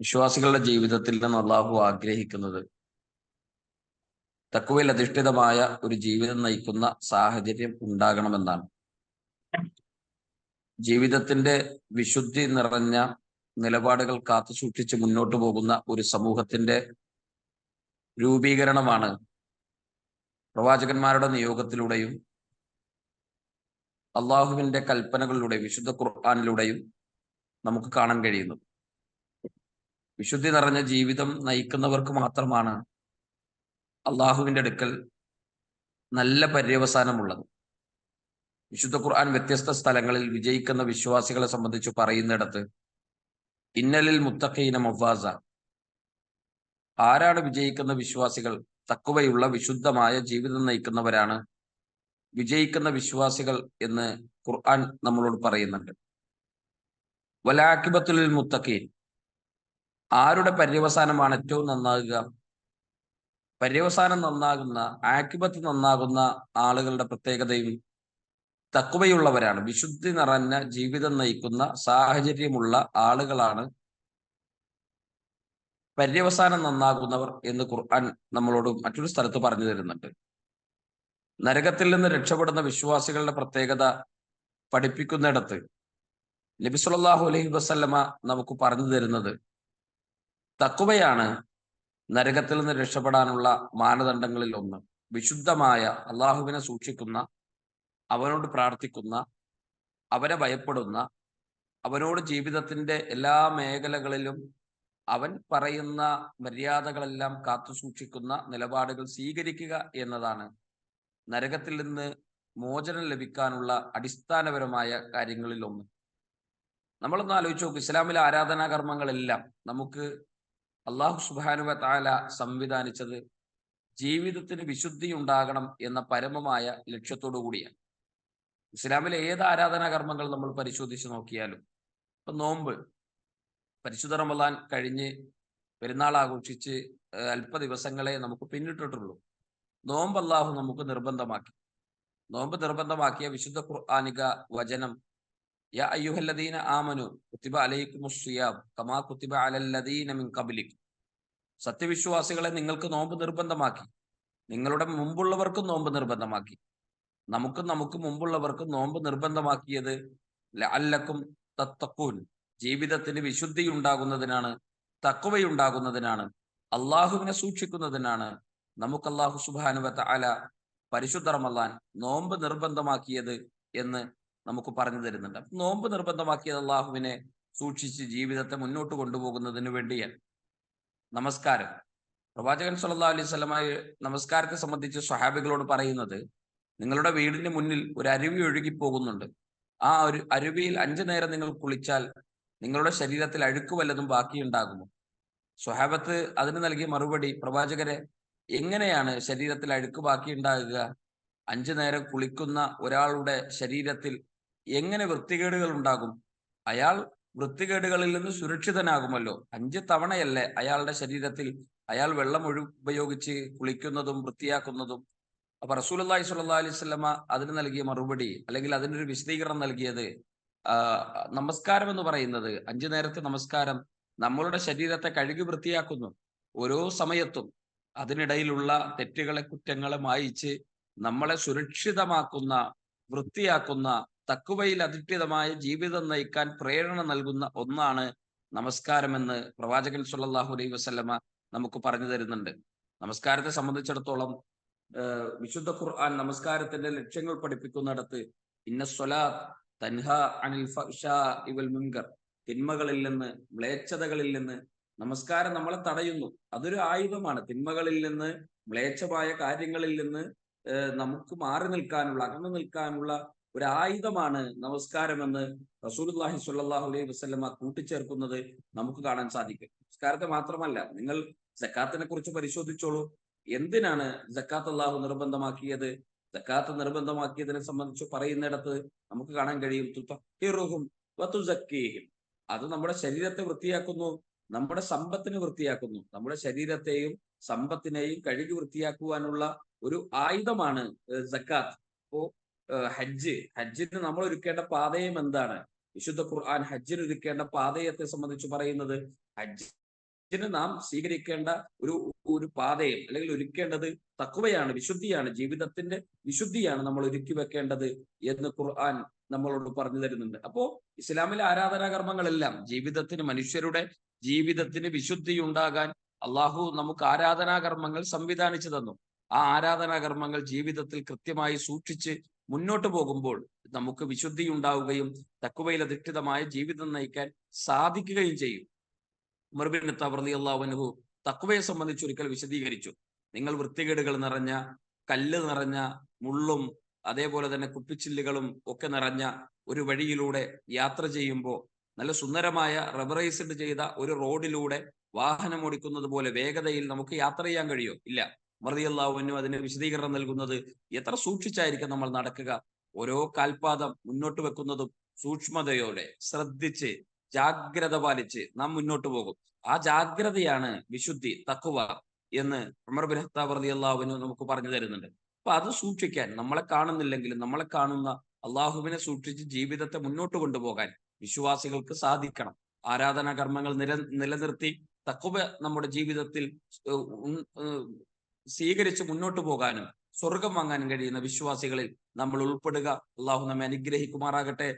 വിശ്വാസികളുടെ ജീവിതത്തിൽ നിന്ന് അള്ളാഹു ആഗ്രഹിക്കുന്നത് തക്കുവയിൽ അധിഷ്ഠിതമായ ഒരു ജീവിതം നയിക്കുന്ന സാഹചര്യം ഉണ്ടാകണമെന്നാണ്. ജീവിതത്തിന്റെ വിശുദ്ധി നിറഞ്ഞ നിലപാടുകൾ കാത്തു സൂക്ഷിച്ച് മുന്നോട്ട് പോകുന്ന ഒരു സമൂഹത്തിന്റെ രൂപീകരണമാണ് പ്രവാചകന്മാരുടെ നിയോഗത്തിലൂടെയും അള്ളാഹുവിന്റെ കൽപ്പനകളിലൂടെയും വിശുദ്ധ ഖുർആാനിലൂടെയും നമുക്ക് കാണാൻ കഴിയുന്നത്. വിശുദ്ധി നിറഞ്ഞ ജീവിതം നയിക്കുന്നവർക്ക് മാത്രമാണ് അള്ളാഹുവിന്റെ അടുക്കൽ നല്ല പര്യവസാനമുള്ളത്. വിശുദ്ധ ഖുർആൻ വ്യത്യസ്ത സ്ഥലങ്ങളിൽ വിജയിക്കുന്ന വിശ്വാസികളെ സംബന്ധിച്ച് പറയുന്നിടത്ത് ഇന്നലിൽ മുത്തഖീന മൊവാസ ആരാണ് വിജയിക്കുന്ന വിശ്വാസികൾ? തക്കുവയുള്ള വിശുദ്ധമായ ജീവിതം നയിക്കുന്നവരാണ് വിജയിക്കുന്ന വിശ്വാസികൾ എന്ന് ഖുർആൻ നമ്മളോട് പറയുന്നുണ്ട്. വലാക്കിബത്തുൽ മുത്തഖീൻ. ആരുടെ പര്യവസാനമാണ് ഏറ്റവും നന്നാകുക? പര്യവസാനം നന്നാകുന്ന ആക്യുപത്തി നന്നാകുന്ന ആളുകളുടെ പ്രത്യേകതയും തക്കുവയുള്ളവരാണ്. വിശുദ്ധി നിറഞ്ഞ ജീവിതം നയിക്കുന്ന സാഹചര്യമുള്ള ആളുകളാണ് പര്യവസാനം നന്നാകുന്നവർ എന്ന് ഖുർആൻ നമ്മളോട് മറ്റൊരു സ്ഥലത്ത് പറഞ്ഞു തരുന്നുണ്ട്. നരകത്തിൽ നിന്ന് രക്ഷപ്പെടുന്ന വിശ്വാസികളുടെ പ്രത്യേകത പഠിപ്പിക്കുന്നിടത്ത് നബി അലഹി അലൈഹി വസല്ലമ നമുക്ക് പറഞ്ഞു തരുന്നത് തക്കുവയാണ് നരകത്തിൽ നിന്ന് രക്ഷപ്പെടാനുള്ള മാനദണ്ഡങ്ങളിൽ ഒന്ന്. വിശുദ്ധമായ അള്ളാഹുവിനെ സൂക്ഷിക്കുന്ന അവനോട് പ്രാർത്ഥിക്കുന്ന അവരെ ഭയപ്പെടുന്ന അവനോട് ജീവിതത്തിന്റെ എല്ലാ മേഖലകളിലും അവൻ പറയുന്ന മര്യാദകളെല്ലാം കാത്തു സൂക്ഷിക്കുന്ന നിലപാടുകൾ സ്വീകരിക്കുക എന്നതാണ് നരകത്തിൽ നിന്ന് മോചനം ലഭിക്കാനുള്ള അടിസ്ഥാനപരമായ കാര്യങ്ങളിൽ ഒന്ന്. നമ്മളൊന്ന് ആലോചിച്ച് നോക്കും. ഇസ്ലാമിലെ ആരാധനാ കർമ്മങ്ങളെല്ലാം നമുക്ക് അള്ളാഹു സുബാനുവ താല സംവിധാനിച്ചത് ജീവിതത്തിന് വിശുദ്ധി ഉണ്ടാകണം എന്ന പരമമായ ലക്ഷ്യത്തോടു കൂടിയാണ്. ഇസ്ലാമിലെ ഏത് ആരാധനാ കർമ്മങ്ങൾ നമ്മൾ പരിശോധിച്ച് നോക്കിയാലും ഇപ്പൊ നോമ്പ് പരിശുദ്ധ റമദാൻ കഴിഞ്ഞ് പെരുന്നാൾ ആഘോഷിച്ച് അല്പ ദിവസങ്ങളെ നമുക്ക് പിന്നിട്ടിട്ടുള്ളൂ. നോമ്പ് അള്ളാഹു നമുക്ക് നിർബന്ധമാക്കി. നോമ്പ് നിർബന്ധമാക്കിയ വിശുദ്ധ ഖുർആാനിക വചനം യാ അയ്യുഹല്ലദീന ആമനു കുത്തിബ كما കമാ കുത്തിബ അലല്ലദീന മിൻ കബിലിക്കും സത്യവിശ്വാസികളെ നിങ്ങൾക്ക് നോമ്പ് നിർബന്ധമാക്കി. നിങ്ങളുടെ മുമ്പുള്ളവർക്കും നോമ്പ് നിർബന്ധമാക്കി. നമുക്കും നമുക്ക് മുമ്പുള്ളവർക്കും നോമ്പ് നിർബന്ധമാക്കിയത് അല്ലക്കും തത്തക്കൂൻ ജീവിതത്തിന് വിശുദ്ധി ഉണ്ടാകുന്നതിനാണ് തക്കവയുണ്ടാകുന്നതിനാണ് അള്ളാഹുവിനെ സൂക്ഷിക്കുന്നതിനാണ് നമുക്ക് അള്ളാഹു സുബാനുവത്ത അല പരിശുദ്ധ നോമ്പ് നിർബന്ധമാക്കിയത് എന്ന് നമുക്ക് പറഞ്ഞു തരുന്നുണ്ട്. നോമ്പ് നിർബന്ധമാക്കിയത് അള്ളാഹുവിനെ സൂക്ഷിച്ച് ജീവിതത്തെ മുന്നോട്ട് കൊണ്ടുപോകുന്നതിന് വേണ്ടിയാണ്. നമസ്കാരം. പ്രവാചകൻ സല്ലാ അലൈഹി സ്വലമായി നമസ്കാരത്തെ സംബന്ധിച്ച് സ്വഹാബികളോട് പറയുന്നത് നിങ്ങളുടെ വീടിന് മുന്നിൽ ഒരു അരുവി ഒഴുകി പോകുന്നുണ്ട്. ആ ഒരു അരുവിയിൽ അഞ്ചു നേരം നിങ്ങൾ കുളിച്ചാൽ നിങ്ങളുടെ ശരീരത്തിൽ അഴുക്ക് വല്ലതും ബാക്കിയുണ്ടാകുമോ? സ്വഹാബത്ത് അതിന് നൽകിയ മറുപടി പ്രവാചകരെ എങ്ങനെയാണ് ശരീരത്തിൽ അഴുക്ക് ബാക്കിയുണ്ടാകുക? അഞ്ചു നേരം കുളിക്കുന്ന ഒരാളുടെ ശരീരത്തിൽ എങ്ങനെ വൃത്തികേടുകൾ ഉണ്ടാകും? അയാൾ വൃത്തികേടുകളിൽ നിന്ന് സുരക്ഷിതനാകുമല്ലോ. അഞ്ച് തവണയല്ലേ അയാളുടെ ശരീരത്തിൽ അയാൾ വെള്ളം ഒഴു ഉപയോഗിച്ച് കുളിക്കുന്നതും വൃത്തിയാക്കുന്നതും. അപ്പൊ റസൂലി സ്വല്ലാ അലൈഹി സ്വലമ അതിന് നൽകിയ മറുപടി അല്ലെങ്കിൽ അതിനൊരു വിശദീകരണം നൽകിയത് നമസ്കാരം എന്ന് പറയുന്നത്. അഞ്ചു നേരത്തെ നമസ്കാരം നമ്മളുടെ ശരീരത്തെ കഴുകി വൃത്തിയാക്കുന്നു. ഓരോ സമയത്തും അതിനിടയിലുള്ള തെറ്റുകളെ കുറ്റങ്ങളെ മായിച്ച് നമ്മളെ സുരക്ഷിതമാക്കുന്ന വൃത്തിയാക്കുന്ന തക്കുവയിൽ അധിഷ്ഠിതമായ ജീവിതം നയിക്കാൻ പ്രേരണ നൽകുന്ന ഒന്നാണ് നമസ്കാരമെന്ന് പ്രവാചകൻ സുല്ലാഹു അലൈഹി വസ്ലമ നമുക്ക് പറഞ്ഞു തരുന്നുണ്ട്. നമസ്കാരത്തെ സംബന്ധിച്ചിടത്തോളം വിശുദ്ധ ഖുർആൻ നമസ്കാരത്തിന്റെ ലക്ഷ്യങ്ങൾ പഠിപ്പിക്കുന്നിടത്ത് ഇന്ന സ്വലാത്ത് തൻഹ അനിൽ ഇവൽ മുൻകർ തിന്മകളിൽ നിന്ന് മ്ലേച്ഛതകളിൽ നിന്ന് നമസ്കാരം നമ്മളെ തടയുന്നു. അതൊരു ആയുധമാണ്. തിന്മകളിൽ നിന്ന് മ്ലേച്ഛമായ കാര്യങ്ങളിൽ നിന്ന് നമുക്ക് മാറി നിൽക്കാനുള്ള അകന്നു നിൽക്കാനുള്ള ഒരു ആയുധമാണ് നമസ്കാരം നമസ്കാരമെന്ന് റസൂൽഹി സുല്ലാഹു അലൈഹി വസ്ലമ കൂട്ടിച്ചേർക്കുന്നത് നമുക്ക് കാണാൻ സാധിക്കും. നമസ്കാരത്തെ മാത്രമല്ല നിങ്ങൾ ജക്കാത്തിനെ കുറിച്ച് പരിശോധിച്ചോളൂ. എന്തിനാണ് ജക്കാത്ത് അള്ളാഹു നിർബന്ധമാക്കിയത്? ജക്കാത്ത് നിർബന്ധമാക്കിയതിനെ സംബന്ധിച്ച് പറയുന്നിടത്ത് നമുക്ക് കാണാൻ കഴിയും അത് നമ്മുടെ ശരീരത്തെ വൃത്തിയാക്കുന്നു നമ്മുടെ സമ്പത്തിനെ വൃത്തിയാക്കുന്നു. നമ്മുടെ ശരീരത്തെയും സമ്പത്തിനെയും കഴുകി വൃത്തിയാക്കുവാനുള്ള ഒരു ആയുധമാണ് ജക്കാത്ത് അപ്പോ ഹജ്ജ്. ഹജ്ജിന് നമ്മൾ ഒരുക്കേണ്ട പാതയം എന്താണ്? വിശുദ്ധ ഖുർആൻ ഹജ്ജിന് ഒരുക്കേണ്ട പാതയത്തെ സംബന്ധിച്ച് പറയുന്നത് ഹജ്ജിന് നാം സ്വീകരിക്കേണ്ട ഒരു ഒരു പാതയും അല്ലെങ്കിൽ ഒരുക്കേണ്ടത് തക്കുവയാണ് വിശുദ്ധിയാണ് ജീവിതത്തിന്റെ വിശുദ്ധിയാണ് നമ്മൾ ഒരുക്കി വെക്കേണ്ടത് എന്ന് ഖുർആൻ നമ്മളോട് പറഞ്ഞു തരുന്നുണ്ട്. അപ്പോ ഇസ്ലാമിലെ ആരാധനാ കർമ്മങ്ങളെല്ലാം ജീവിതത്തിന് മനുഷ്യരുടെ ജീവിതത്തിന് വിശുദ്ധി ഉണ്ടാകാൻ അള്ളാഹു നമുക്ക് ആരാധനാ കർമ്മങ്ങൾ സംവിധാനിച്ചു തന്നു. ആ ആരാധനാ കർമ്മങ്ങൾ ജീവിതത്തിൽ കൃത്യമായി സൂക്ഷിച്ച് മുന്നോട്ട് പോകുമ്പോൾ നമുക്ക് വിശുദ്ധി ഉണ്ടാവുകയും തക്കുവയിൽ അധിഷ്ഠിതമായ ജീവിതം നയിക്കാൻ സാധിക്കുകയും ചെയ്യും. മുർബിൻ തവർലി അള്ളാഹുനഹു തക്കുവയെ സംബന്ധിച്ച് ഒരിക്കൽ വിശദീകരിച്ചു. നിങ്ങൾ വൃത്തികേടുകൾ നിറഞ്ഞ കല്ല് നിറഞ്ഞ മുള്ളും അതേപോലെ തന്നെ കുപ്പിച്ചില്ലുകളും ഒക്കെ നിറഞ്ഞ ഒരു വഴിയിലൂടെ യാത്ര ചെയ്യുമ്പോൾ നല്ല സുന്ദരമായ റബറൈസ്ഡ് ചെയ്ത ഒരു റോഡിലൂടെ വാഹനം ഓടിക്കുന്നത് പോലെ വേഗതയിൽ നമുക്ക് യാത്ര ചെയ്യാൻ കഴിയോ? ഇല്ല. മറിയല്ലാവുന്നു അതിന് വിശദീകരണം നൽകുന്നത് എത്ര സൂക്ഷിച്ചായിരിക്കും നമ്മൾ നടക്കുക? ഓരോ കാൽപാദം മുന്നോട്ട് വെക്കുന്നതും സൂക്ഷ്മതയോടെ ശ്രദ്ധിച്ച് ജാഗ്രത പാലിച്ച് നാം മുന്നോട്ട് പോകും. ആ ജാഗ്രതയാണ് വിശുദ്ധി തക്കുവ എന്ന് ഉമർ ബിൻ ഹത്താബ് അള്ളാഹുവിന് നമുക്ക് പറഞ്ഞു തരുന്നുണ്ട്. അപ്പൊ അത് സൂക്ഷിക്കാൻ നമ്മളെ കാണുന്നില്ലെങ്കിലും നമ്മളെ കാണുന്ന അള്ളാഹുവിനെ സൂക്ഷിച്ച് ജീവിതത്തെ മുന്നോട്ട് കൊണ്ടുപോകാൻ വിശ്വാസികൾക്ക് സാധിക്കണം. ആരാധനാ കർമ്മങ്ങൾ നില നിലനിർത്തി തക്കുവ നമ്മുടെ ജീവിതത്തിൽ സ്വീകരിച്ച് മുന്നോട്ട് പോകാനും സ്വർഗം വാങ്ങാനും കഴിയുന്ന വിശ്വാസികളിൽ നമ്മൾ ഉൾപ്പെടുക. അള്ളാഹു നമ്മെ അനുഗ്രഹിക്കുമാറാകട്ടെ.